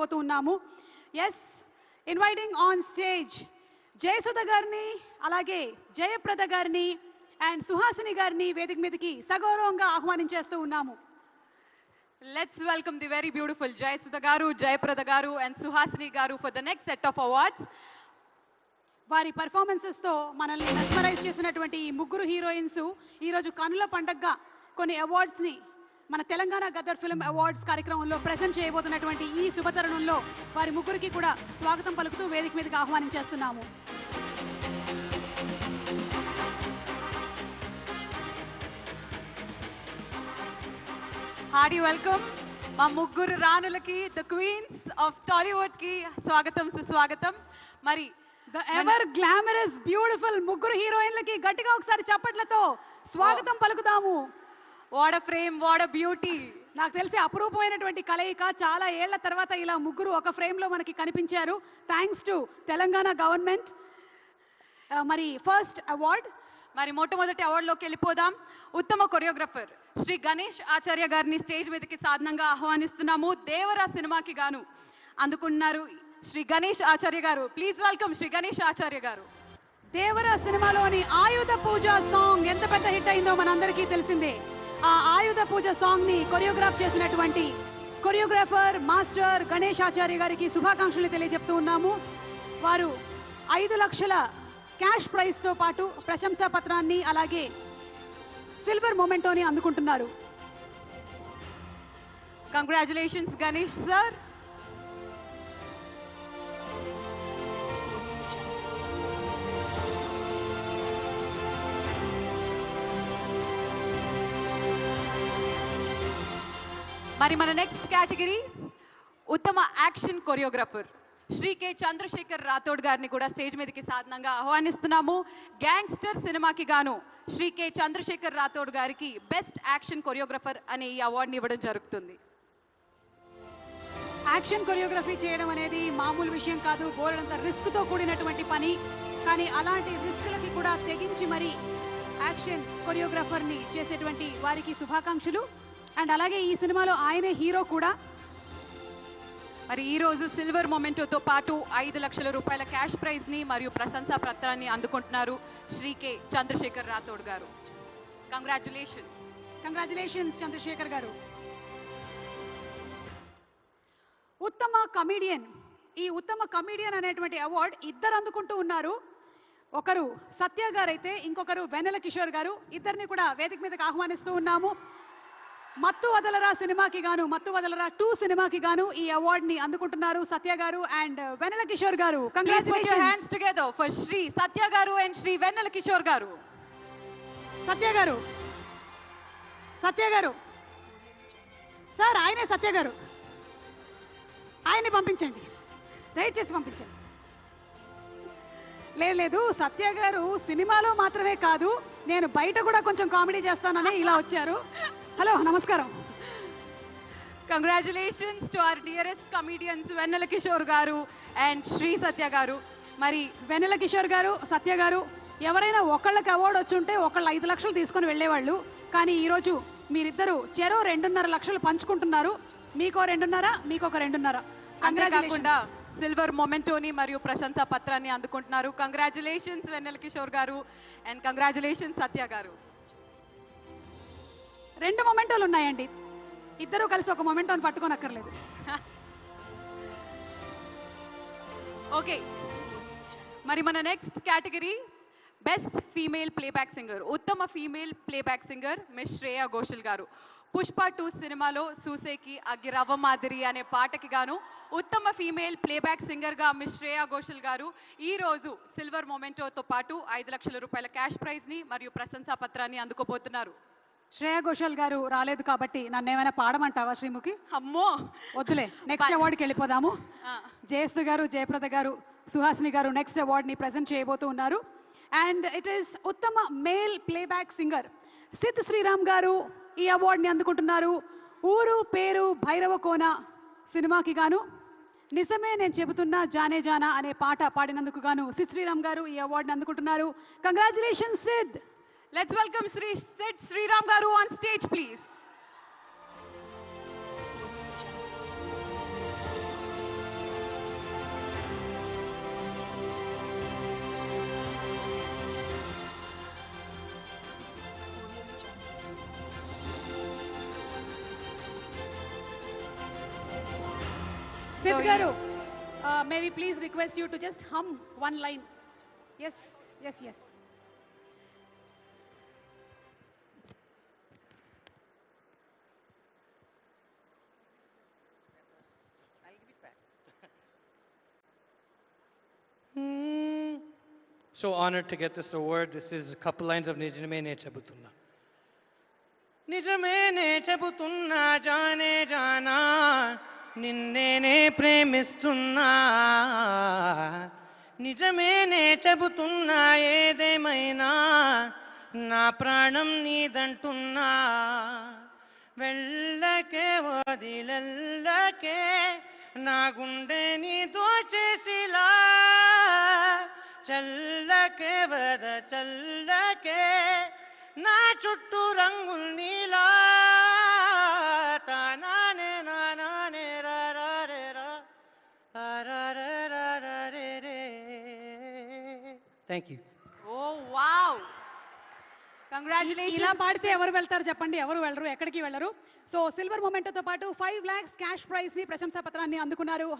చేయబోతూ ఉన్నాము yes inviting on stage Jayasudha గారిని అలాగే జయప్రద గారిని అండ్ సుహాసిని గారిని వేదిక మీదకి సగౌరవంగా ఆహ్వానించేస్తూ ఉన్నాము Let's welcome the very beautiful Jai Sudha Garu, Jai Prada Garu and Suhasini Garu for the next set of awards. వారి పర్ఫార్మెన్సెస్తో మనల్ని మెస్మరైజ్ చేసినటువంటి ఈ ముగ్గురు హీరోయిన్స్ ఈ రోజు కనుల పండగగా కొన్ని అవార్డ్స్ని మన తెలంగాణ గద్దర్ ఫిల్మ్ అవార్డ్స్ కార్యక్రమంలో ప్రజెంట్ చేయబోతున్నటువంటి ఈ శుభతరుణంలో వారి ముగ్గురికి కూడా స్వాగతం పలుకుతూ వేదిక మీదకి ఆహ్వానించేస్తున్నాము హార్డీ వెల్కమ్. మా ముగ్గురు రాణులకి ద క్వీన్స్ ఆఫ్ టాలీవుడ్కి స్వాగతం సుస్వాగతం. మరి ద ఎవర్ గ్లామరస్ బ్యూటిఫుల్ ముగ్గురు హీరోయిన్లకి గట్టిగా ఒకసారి చప్పట్లతో స్వాగతం పలుకుతాము వాడ ఫ్రేమ్ వాడ బ్యూటీ. నాకు తెలిసి అపురూపమైనటువంటి కలయిక చాలా ఏళ్ళ తర్వాత ఇలా ముగ్గురు ఒక ఫ్రేమ్లో మనకి కనిపించారు. Thanks to Telangana government. మరి ఫస్ట్ అవార్డ్ మరి మొట్టమొదటి అవార్డులోకి వెళ్ళిపోదాం. ఉత్తమ కొరియోగ్రఫర్ శ్రీ గణేష్ ఆచార్య గారిని స్టేజ్ మీదకి సాధనంగా ఆహ్వానిస్తున్నాము. దేవరా సినిమాకి గాను అందుకున్నారు శ్రీ గణేష్ ఆచార్య గారు. Please welcome Shri Ganesh Acharya garu. దేవర సినిమాలోని ఆయుధ పూజ సాంగ్ ఎంత పెద్ద హిట్ అయిందో మనందరికీ తెలిసిందే. ఆ ఆయుధ పూజ సాంగ్ని కొరియోగ్రాఫ్ చేసినటువంటి కొరియోగ్రాఫర్ మాస్టర్ గణేష్ ఆచార్య గారికి శుభాకాంక్షలు తెలియజెప్తూ ఉన్నాము. వారు ఐదు లక్షల క్యాష్ ప్రైజ్తో పాటు ప్రశంసా పత్రాన్ని అలాగే సిల్వర్ మొమెంటోని అందుకుంటున్నారు. కంగ్రాచులేషన్స్ గణేష్ సార్ మరి మన నెక్స్ట్ కేటగిరీ ఉత్తమ action choreographer Shri K Chandrashekar Rathod గారిని కూడా స్టేజ్ మీదకి సాధనంగా ఆహ్వానిస్తున్నాము. గ్యాంగ్స్టర్ సినిమాకి గాను శ్రీ కె చంద్రశేఖర్ రాథోడ్ గారికి బెస్ట్ యాక్షన్ కొరియోగ్రాఫర్ అనే ఈ అవార్డుని ఇవ్వడం జరుగుతుంది. యాక్షన్ కొరియోగ్రఫీ చేయడం అనేది మామూలు విషయం కాదు బోలెడంత రిస్క్తో కూడినటువంటి పని. కానీ అలాంటి రిస్క్లకి కూడా తెగించి మరి యాక్షన్ కొరియోగ్రఫర్ని చేసేటువంటి వారికి శుభాకాంక్షలు. అండ్ అలాగే ఈ సినిమాలో ఆయనే హీరో కూడా. మరి ఈ రోజు సిల్వర్ మొమెంటోతో పాటు ఐదు లక్షల రూపాయల క్యాష్ ప్రైజ్ని మరియు ప్రశంసా పత్రాన్ని అందుకుంటున్నారు Shri K. Chandrashekar Rathod garu. Congratulations congratulations Chandrasekhar గారు. ఉత్తమ కమీడియన్ ఈ ఉత్తమ కమీడియన్ అనేటువంటి అవార్డు ఇద్దరు అందుకుంటూ ఉన్నారు. ఒకరు సత్య గారైతే ఇంకొకరు వెన్నెల కిషోర్ గారు. ఇద్దరిని కూడా వేదిక మీదకి ఆహ్వానిస్తూ ఉన్నాము. మత్తు వదలరా సినిమాకి గాను మత్తు వదలరా టూ సినిమాకి గాను ఈ అవార్డ్ని అందుకుంటున్నారు సత్య గారు and Vennela Kishore garu. Hands together for Shri Satya garu and Shri వెన్నెల కిషోర్ గారు సత్య గారు. సత్య గారు. సార్ ఆయనే సత్య గారు. ఆయన్ని పంపించండి. దయచేసి పంపించండి. లేదు లేదు సత్య గారు సినిమాలో మాత్రమే కాదు నేను బయట కూడా కొంచెం కామెడీ చేస్తానని ఇలా వచ్చారు. హలో నమస్కారం. Congratulations to our dearest comedians Vennela Kishore garu and Shri సత్య గారు. మరి వెన్నెల కిషోర్ గారు సత్య గారు ఎవరైనా ఒకళ్ళకి అవార్డు వచ్చుంటే ఒకళ్ళు ఐదు లక్షలు తీసుకొని వెళ్ళేవాళ్ళు. కానీ ఈరోజు మీరిద్దరు చెరో రెండున్నర లక్షలు పంచుకుంటున్నారు. మీకో రెండున్నర మీకొక రెండున్నర. అంతేకాకుండా సిల్వర్ మొమెంటోని మరియు ప్రశంసా పత్రాన్ని అందుకుంటున్నారు. Congratulations Vennela Kishore garu and congratulations సత్య గారు. రెండు మొమెంటోలు ఉన్నాయండి. ఇద్దరు కలిసి ఒక మొమెంటోని పట్టుకోనక్కర్లేదు. ఓకే. మరి మన next category best female playback singer ఉత్తమ female playback singer miss Shreya Ghoshal గారు. పుష్ప టూ సినిమాలో సూసేకి అగ్గిరవ్వ మాదిరి అనే పాటకి గాను ఉత్తమ ఫీమేల్ ప్లేబ్యాక్ సింగర్గా మిస్ శ్రేయా ఘోషల్ గారు ఈ రోజు సిల్వర్ మొమెంటోతో పాటు ఐదు లక్షల రూపాయల క్యాష్ ప్రైజ్ని మరియు ప్రశంసా పత్రాన్ని అందుకోబోతున్నారు. శ్రేయా ఘోషల్ గారు రాలేదు కాబట్టి నన్ను ఏమైనా పాడమంటావా శ్రీముఖి? అమ్మో! వద్దులే నెక్స్ట్ అవార్డుకి వెళ్ళిపోదాము. ఆ, జయస్తు గారు జయప్రద గారు సుహాసిని గారు నెక్స్ట్ అవార్డ్ని ప్రజెంట్ చేయబోతూ ఉన్నారు. అండ్ ఇట్ ఈస్ ఉత్తమ male playback singer Sid Sriram గారు ఈ అవార్డ్ని అందుకుంటున్నారు. ఊరు పేరు భైరవ కోన సినిమాకి గాను. నిజమే నేను చెబుతున్నా జానే జానా అనే పాట పాడినందుకు గాను సిద్ శ్రీరామ్ గారు ఈ అవార్డుని అందుకుంటున్నారు. Congratulation Sid Let's welcome Sri Sid Sriram Garu on stage, please. Sid so, Garu, yeah. uh, may we please request you to just hum one line. Yes, yes, yes. So honored to get this award. This is a couple lines of Nijame Ne Chabutunna. నిజమేనే చెబుతున్నా జానే జానా నిన్నేనే ప్రేమిస్తున్నా నిజమేనే చెబుతున్నా ఏదేమైనా నా ప్రాణం నీదంటున్నా వెళ్ళకే వదిలెల్లకే నా గుండె నీ దోచేసిలా చల్లకే వద చల్లకే నా చుట్టూ రంగులు నీలా. తానానే నానానే రా రా రే రా. ఆ రా రా రా రా రే రే. Thank you oh wow. ఇలా కంగ్రాచులేషన్ పాడితే ఎవరు వెళ్తారు చెప్పండి? ఎవరు వెళ్ళరు? ఎక్కడికి వెళ్ళరు? సో సిల్వర్ మొమెంటోతో పాటు ఫైవ్ లాక్స్ క్యాష్ ప్రైజ్ని ప్రశంసా పత్రాన్ని అందుకున్నారు.